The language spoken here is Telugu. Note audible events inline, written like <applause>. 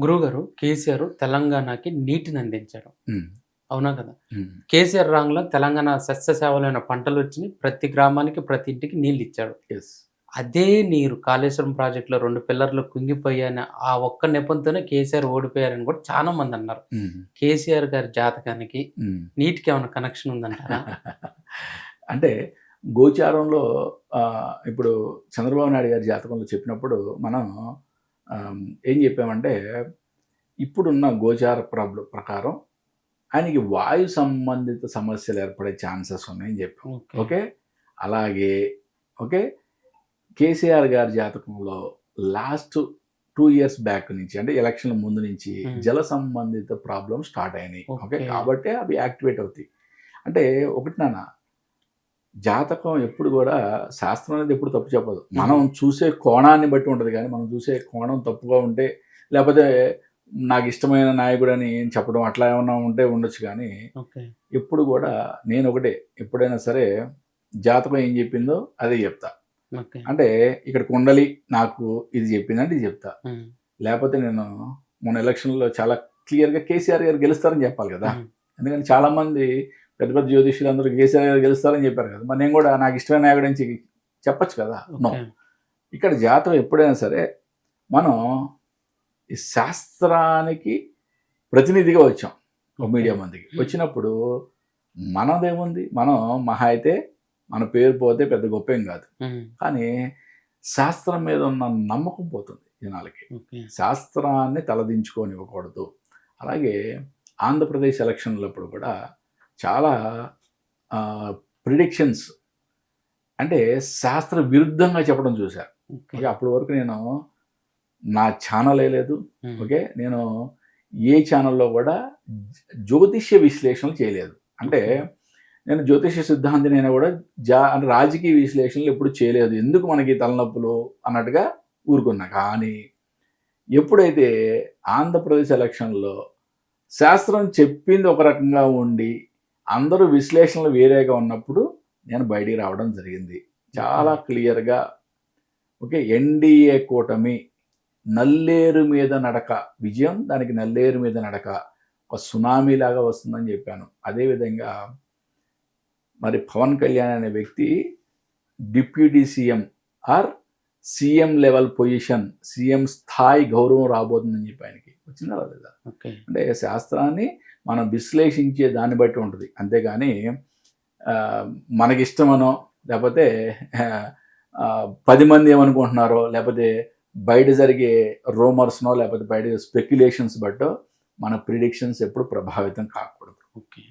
గురువుగారు కేసీఆర్ తెలంగాణకి నీటిని అందించారు. అవునా కదా? కేసీఆర్ రాంగ్లో తెలంగాణ సస్యశావలైన పంటలు వచ్చినాయి. ప్రతి గ్రామానికి ప్రతి ఇంటికి నీళ్ళు ఇచ్చాడు. అదే నీరు కాళేశ్వరం ప్రాజెక్టులో రెండు పిల్లర్లు కుంగిపోయాయని ఆ ఒక్క నెపంతోనే కేసీఆర్ ఓడిపోయారని కూడా చాలా మంది అన్నారు. కేసీఆర్ గారి జాతకానికి. నీటికి ఏమైనా కనెక్షన్ ఉందంటారా? <laughs> అంటే గోచారంలో ఇప్పుడు చంద్రబాబు నాయుడు గారి జాతకంలో చెప్పినప్పుడు మనం ఏం చెప్పామంటే ఇప్పుడున్న గోచార ప్రాబ్లం ప్రకారం ఆయనకి వాయు సంబంధిత సమస్యలు ఏర్పడే ఛాన్సెస్ ఉన్నాయని చెప్పాం. ఓకే. అలాగే ఓకే? కేసీఆర్ గారి జాతకంలో లాస్ట్ టూ ఇయర్స్ బ్యాక్ నుంచి అంటే ఎలక్షన్ ముందు నుంచి. జల సంబంధిత ప్రాబ్లమ్ స్టార్ట్ అయినాయి. ఓకే. కాబట్టి అవి యాక్టివేట్ అవుతాయి. అంటే ఒకటి నాన్న జాతకం ఎప్పుడు కూడా శాస్త్రం అనేది ఎప్పుడు తప్పు చెప్పదు. మనం చూసే కోణాన్ని బట్టి ఉంటుంది కానీ మనం చూసే కోణం తప్పుగా ఉంటే లేకపోతే నాకు ఇష్టమైన నాయకుడు అని ఏం చెప్పడం అట్లా ఏమన్నా ఉంటే ఉండొచ్చు కానీ ఎప్పుడు కూడా నేను ఒకటే. ఎప్పుడైనా సరే జాతకం ఏం చెప్పిందో అదే చెప్తా. అంటే ఇక్కడ కుండలి నాకు ఇది చెప్పిందంటే ఇది చెప్తా. లేకపోతే నేను మొన్న ఎలక్షన్లో చాలా క్లియర్గా కేసీఆర్ గారు గెలుస్తారని చెప్పాలి కదా. ఎందుకంటే చాలా మంది పెద్ద పెద్ద జ్యోతిష్యులు అందరూ కేసీఆర్ గారు గెలుస్తారని చెప్పారు కదా. మరి నేను కూడా నాకు ఇష్టమైన నాయకుడు నుంచి చెప్పచ్చు కదా? నో ఇక్కడ జాతకం ఎప్పుడైనా సరే మనం ఈ శాస్త్రానికి ప్రతినిధిగా వచ్చాం ఒక మీడియా మందికి. వచ్చినప్పుడు మనదేముంది? మనం మహా అయితే మన పేరు పోతే పెద్ద గొప్ప కాదు. కానీ శాస్త్రం మీద ఉన్న నమ్మకం పోతుంది జనాలకి. శాస్త్రాన్ని తలదించుకోనివ్వకూడదు అలాగే ఆంధ్రప్రదేశ్ ఎలక్షన్లప్పుడు కూడా చాలా ప్రిడిక్షన్స్ అంటే శాస్త్ర విరుద్ధంగా చెప్పడం చూశారు ఓకే. అప్పటి వరకు నేను నా ఛానల్ లేదు. ఓకే నేను ఏ ఛానల్లో కూడా జ్యోతిష్య విశ్లేషణలు చేయలేదు. అంటే నేను జ్యోతిష్య సిద్ధాంతి నేను కూడా జా అంటే రాజకీయ విశ్లేషణలు ఎప్పుడు చేయలేదు. ఎందుకు మనకి తలనొప్పులు అన్నట్టుగా ఊరుకున్నా. కానీ ఎప్పుడైతే ఆంధ్రప్రదేశ్ ఎలక్షన్లో శాస్త్రం చెప్పింది ఒక రకంగా ఉండి అందరూ విశ్లేషణలు వేరేగా ఉన్నప్పుడు నేను బయటికి రావడం జరిగింది. చాలా క్లియర్గా ఓకే ఎన్డీఏ కూటమి నల్లేరు మీద నడక విజయం దానికి నల్లేరు మీద నడక ఒక సునామీ లాగా వస్తుందని చెప్పాను. అదేవిధంగా మరి పవన్ కళ్యాణ్ అనే వ్యక్తి deputy CM or CM level position CM స్థాయి గౌరవం రాబోతుందని చెప్పి ఆయనకి వచ్చిందా లేదా? ఓకే. అంటే శాస్త్రాన్ని మనం విశ్లేషించే దాన్ని బట్టి ఉంటుంది. అంతేగాని మనకిష్టమనో లేకపోతే పది మంది ఏమనుకుంటున్నారో లేకపోతే బయట జరిగే రూమర్స్నో లేకపోతే బయట స్పెక్యులేషన్స్ బట్టో మన ప్రిడిక్షన్స్ ఎప్పుడు ప్రభావితం కాకూడదు. ఓకే.